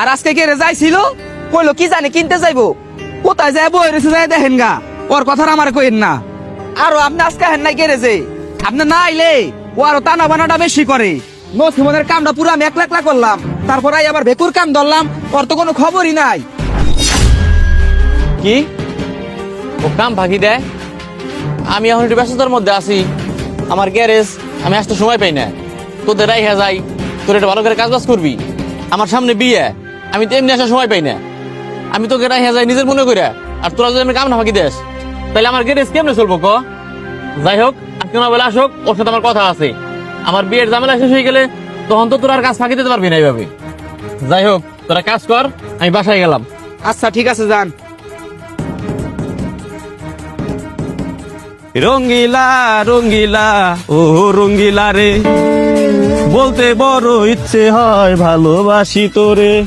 আর আজকে কে রে যাইছিল কইলো, কি জানি, কিনতে যাইবো? কোথায় যায় বই রেছে যায় দেখেন গা। ওর কথা আমার কইন না। আরও আপনি আজকে হেন নাই কে রেছে? আপনি না আইলে ও আরও টানা বানাটা বেশি করে। নসিমনের কামটা পুরো আমি একলা একলা করলাম। তারপর আই আবার ভেকুর কাম ধরলাম। ওর তো কোনো খবরই নাই। কি? ও কাম ফাঁকি দেয়? আমি এখন একটু ব্যস্ততার মধ্যে আছি। আমার গ্যারেজ, আমি আসতে সময় পাই না। তোদের রাইহা যাই। তোর একটা ভালো করে কাজ বাজ করবি। আমার সামনে বিয়ে। আমি তো এমনি আসার সময় পাই না। আমি তোকে রাইহা যাই নিজের মনে করে আর তোরা যদি আমি কাম না ফাঁকি দেস তাহলে আমার গ্যারেজ কেমনে চলবো ক? যাই হোক আজকে না বেলা আসুক ওর সাথে আমার কথা আছে। আমার বিয়ের ঝামেলা শেষ হয়ে গেলে তখন তো তোর আর কাজ ফাঁকি দিতে পারবি না এইভাবে। যাই হোক তোরা কাজ কর আমি বাসায় গেলাম। আচ্ছা ঠিক আছে যান। রঙ্গিলা রঙ্গিলা ও রঙ্গিলা রে। বলতে বড় ইচ্ছে হয় ভালোবাসি তোরে।